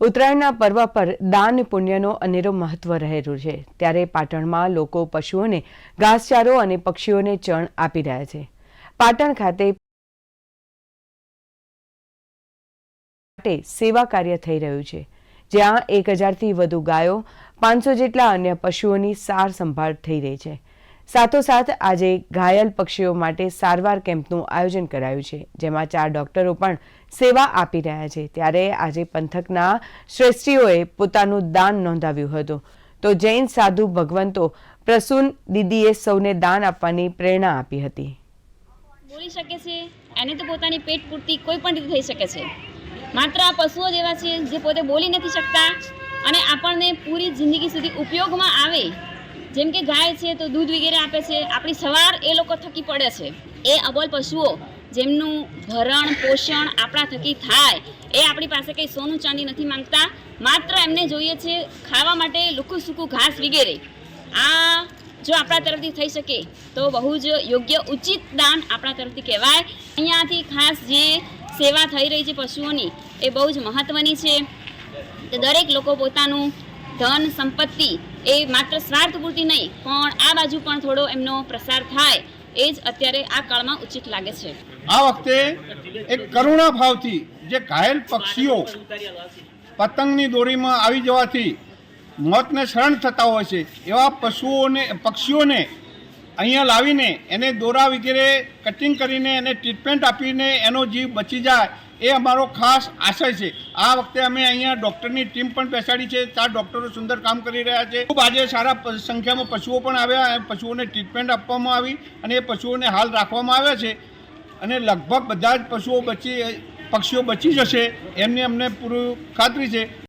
ઉત્તરાયણના પર્વ પર દાન, પુણ્યનો અનેરો મહત્વ રહેલું છે. ત્યારે પાટણમાં લોકો પશુઓને ઘાસચારો અને પક્ષીઓને ચણ આપી રહ્યા છે. પાટણ ખાતે માટે સેવા કાર્ય થઈ રહ્યું છે. જ્યાં એક હજારથી વધુ ગાયો, પાંચસો જેટલા અન્ય પશુઓની સાર સંભાળ થઈ રહી છે. સાથોસાથ આજે ઘાયલ પક્ષીઓ માટે સારવાર કેમ્પનું આયોજન કરાયું છે, જેમાં ચાર ડોક્ટરો પણ સેવા આપી રહ્યા છે. ત્યારે આજે પંથકના શ્રેષ્ઠીઓએ પોતાનું દાન નોંધાવ્યું હતું. તો જૈન સાધુ ભગવંતો પ્રસૂન દીદીએ સૌને દાન આપવાની પ્રેરણા આપી હતી. બોલી શકે છે, એને તો પોતાની પેટ પૂર્તિ કોઈ પણ રીતે થઈ શકે છે. માત્ર આ પશુઓ જેવા છે, જે પોતે બોલી નથી શકતા અને આપણને પૂરી જિંદગી સુધી ઉપયોગમાં આવે જેમ કે ગાય છે તો દૂધ વગેરે આપે છે. આપણી સવાર એ લોકો થકી પડે છે. એ અબોલ પશુઓ જેમનું ભરણ, પોષણ આપણા થકી થાય, એ આપણી પાસે કંઈ સોનું ચાંદી નથી માંગતા. માત્ર એમને જોઈએ છે ખાવા માટે લુખું સૂકું ઘાસ વગેરે. આ જો આપણા તરફથી થઈ શકે, તો બહુ જ યોગ્ય ઉચિત દાન આપણા તરફથી કહેવાય. અહીંયાથી ખાસ જે સેવા થઈ રહી છે પશુઓની, એ બહુ જ મહત્ત્વની છે. દરેક લોકો પોતાનું ધન, સંપત્તિ એ માત્ર સ્વાર્થ પૂરતી નહીં, પણ આ બાજુ પણ થોડો એમનો પ્રસાર થાય, એ જ અત્યારે આ કાળમાં ઉચિત લાગે છે. આ વખતે એક કરુણા ભાવથી જે ઘાયલ પક્ષીઓ પતંગની દોરીમાં આવી જવાથી મોતને શરણ થતા હોય છે, એવા પશુઓને, પક્ષીઓને અહીંયા લાવીને એને દોરા વગેરે કટિંગ કરીને એને ટ્રીટમેન્ટ આપીને એનો જીવ બચી જાય એ અમારો ખાસ આશય છે. આ વખતે અમે અહીંયા ડૉક્ટરની ટીમ પણ બેસાડી છે. ચાર ડૉક્ટરો સુંદર કામ કરી રહ્યા છે. ખૂબ આજે સારા સંખ્યામાં પશુઓ પણ આવ્યા. અને પશુઓને ટ્રીટમેન્ટ આપવામાં આવી અને એ પશુઓને હાલ રાખવામાં આવ્યા છે. અને લગભગ બધા જ પશુઓ બચી, પક્ષીઓ બચી જશે. એમની અમને પૂરું ખાતરી છે.